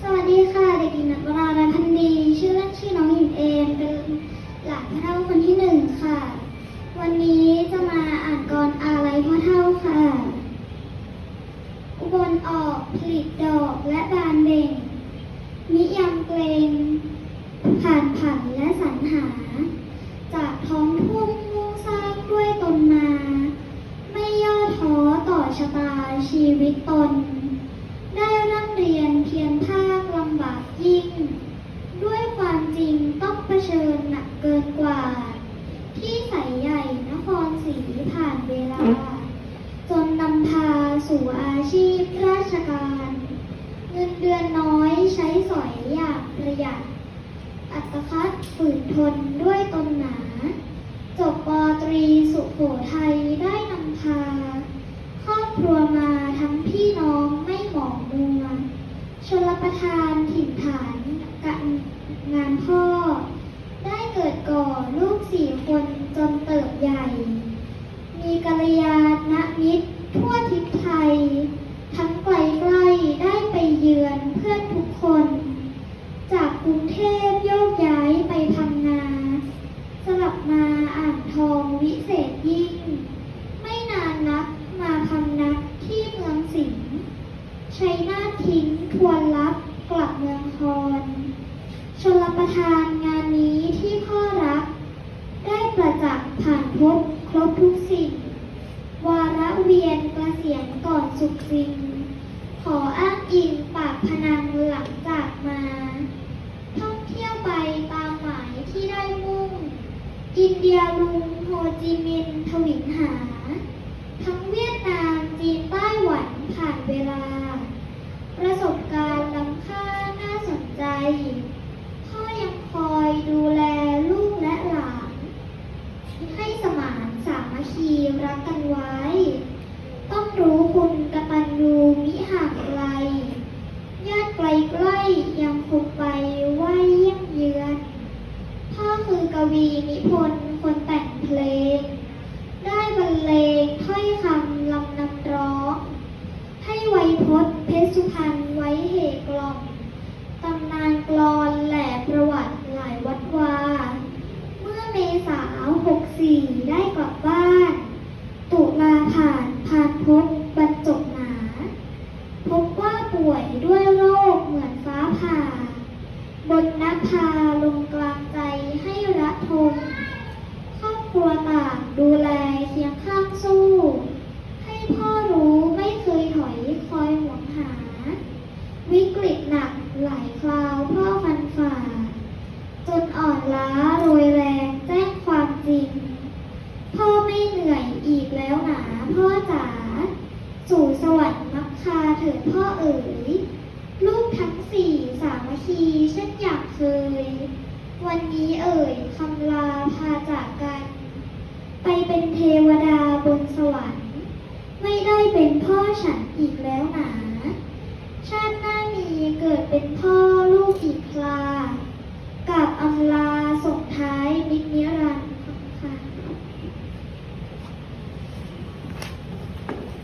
สวัสดีค่ะ เด็กหญิงนัทวรารัพันธ์ดี ชื่อเล่นชื่อน้องหญิงเอมเป็นหลานพ่อเท่าคนที่หนึ่งค่ะ วันนี้จะมาอ่านกรอาลัยพ่อเท่าค่ะ อุบลออกผลิตดอกและบานเบ่งนิยามเกรงผ่านผันและสรรหา จากท้องทุ่งมุ่งสร้างด้วยตนมา ไม่ย่อท้อต่อชะตาชีวิตตน เรียนเพียรภาคลำบากยิ่ง ด้วยความจริงต้องเผชิญหนักเกินกว่า ที่ใสใหญ่นครศรีผ่านเวลา จนนำพาสู่อาชีพราชการ เงินเดือนน้อยใช้สอยอย่างประหยัด อัตคัดฝืนทนด้วยตนหนา จบปตรีสุโขทัยได้นำพา ครอบครัวมาทั้งพี่น้องไม่หมองมัว ชลประ ทานถิ่นฐานกันงานพ่อ ได้เกิดก่อลูกสี่คนจนเติบใหญ่ มีกัลยาณมิตรทั่วทิศไทย ทั้งไกลใกล้ได้ไปเยือนเพื่อนทุกคน จากกรุงเทพโยกย้ายไปพังงา สลับมาอ่างทองวิเศษยิ่ง ไม่นานนักมาพำนักที่เมืองสิงห์ ใชัยนาทิ้งทวนลับกลับเมืองคอนชลประทานงานนี้ที่พ่อรัก ได้ประจักษ์ผ่านพบครบทุกสิ่ง วาระเวียนกระเกษียณก่อนสุขจริงขออ้างอิงปากพนังหลังจากมา ท่องเที่ยวไปตามหมายที่ได้มุ่ง อินเดียลุงโฮจิมินทวินหา ทั้งเวียดนามจีนไต้หวันผ่านเวลา ประสบการณ์ล้ำค่าน่าสนใจ พ่อยังคอยดูแลลูกและหลาน ให้สมานสามัคคีรักกันไว้ ต้องรู้คุณกตัญญูมิห่างไกล ญาติไกลใกล้ยังคงไปไหวเยี่ยมเยือน พ่อคือกวีนิพนธ์คนแต่งเพลง ได้บรรเลงถ้อยคำลำนำร้อง ให้ไวยพจน์เพชรสุพรรณไว้เหกล่อมตำนานกลอนแหล่ประวัติหลายวัดวา เมื่อเมษาหกสี่ได้กลับบ้าน ตุลาผ่าน ผ่านพ้นบรรจบหนา พบว่าป่วยด้วยโรคเหมือนฟ้าผ่า บนนภาลงกลางใจให้ระทมครอบครัวต่างดูแลเคียงข้างสู้ ให้พ่อรู้ไม่เคยถอยคอยหวงหา วิกฤตหนักหลายคราวพ่อฟันฝ่า จนอ่อนล้าโรยแรงแจ้งความจริง พ่อไม่เหนื่อยอีกแล้วหนาพ่อจ๋า สู่สวรรค์มักคาเถิดพ่อเอ๋ย ลูกทั้งสี่สามัคคีเช่นอย่างเคย วันนี้เอ๋ยคำลาพาจากกัน ไปเป็นเทวดาบนสวรรค์ ไม่ได้เป็นพ่อฉันอีกแล้วหนา ชาติหน้ามีเกิดเป็นพ่อ